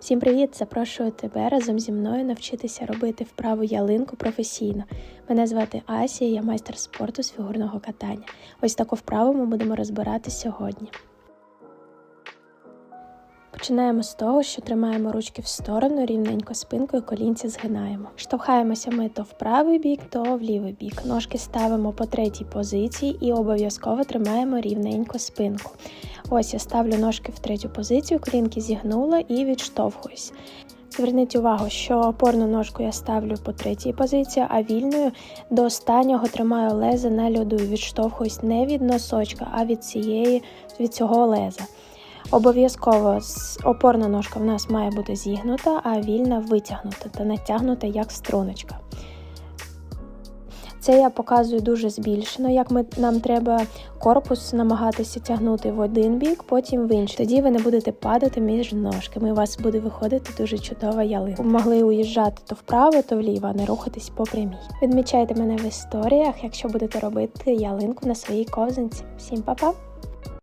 Всім привіт! Запрошую тебе разом зі мною навчитися робити вправу ялинку професійно. Мене звати Асія, я майстер спорту з фігурного катання. Ось таку вправу ми будемо розбирати сьогодні. Починаємо з того, що тримаємо ручки в сторону, рівненько спинкою, колінці згинаємо. Штовхаємося ми то в правий бік, то в лівий бік. Ножки ставимо по третій позиції і обов'язково тримаємо рівненько спинку. Ось я ставлю ножки в третю позицію, колінки зігнула і відштовхуюсь. Зверніть увагу, що опорну ножку я ставлю по третій позиції, а вільною до останнього тримаю леза на льоду і відштовхуюсь не від носочка, а від цієї від цього леза. Обов'язково опорна ножка в нас має бути зігнута, а вільна витягнута та натягнута як струночка. Це я показую дуже збільшено, як ми, нам треба корпус намагатися тягнути в один бік, потім в інший. Тоді ви не будете падати між ножками. У вас буде виходити дуже чудова ялинка. Могли уїжджати то вправо, то вліво, а не рухатись по прямій. Відмічайте мене в історіях, якщо будете робити ялинку на своїй ковзанці. Всім па-па!